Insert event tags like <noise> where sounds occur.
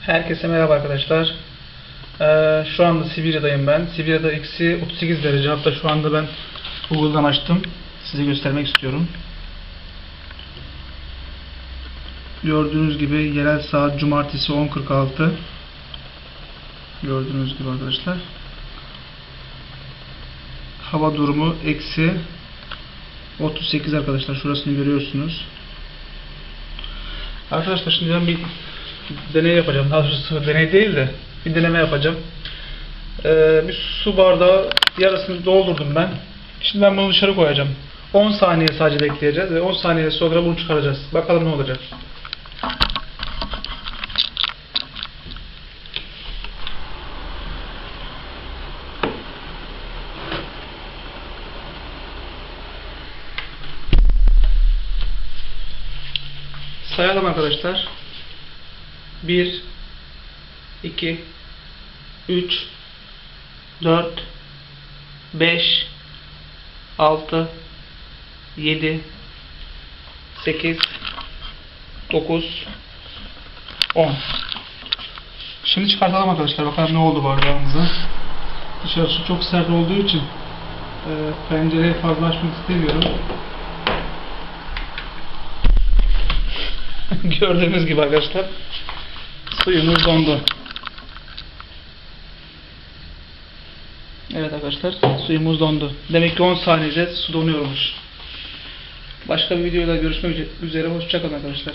Herkese merhaba arkadaşlar. Ee, şu anda Sibirya'dayım ben. Sibirya'da eksi 38 derece. Hatta şu anda ben Google'dan açtım. Size göstermek istiyorum. Gördüğünüz gibi yerel saat cumartesi 10.46. Gördüğünüz gibi arkadaşlar. Hava durumu eksi 38 arkadaşlar. Şurasını görüyorsunuz. Arkadaşlar şimdi ben bir deney yapacağım. Daha deney değil de bir deneme yapacağım. Ee, bir su bardağı yarısını doldurdum ben. Şimdi ben bunu dışarı koyacağım. 10 saniye sadece bekleyeceğiz ve 10 saniye sonra bunu çıkaracağız. Bakalım ne olacak. Sayalım arkadaşlar. 1 2 3 4 5 6 7 8 9 10 Şimdi çıkartalım arkadaşlar. Bakalım ne oldu bardağımıza. Dışarısı çok sert olduğu için e, pencereyi fazla açmak istemiyorum. <laughs> Gördüğünüz gibi arkadaşlar suyumuz dondu. Evet arkadaşlar suyumuz dondu. Demek ki 10 saniyede su donuyormuş. Başka bir videoyla görüşmek üzere. Hoşçakalın arkadaşlar.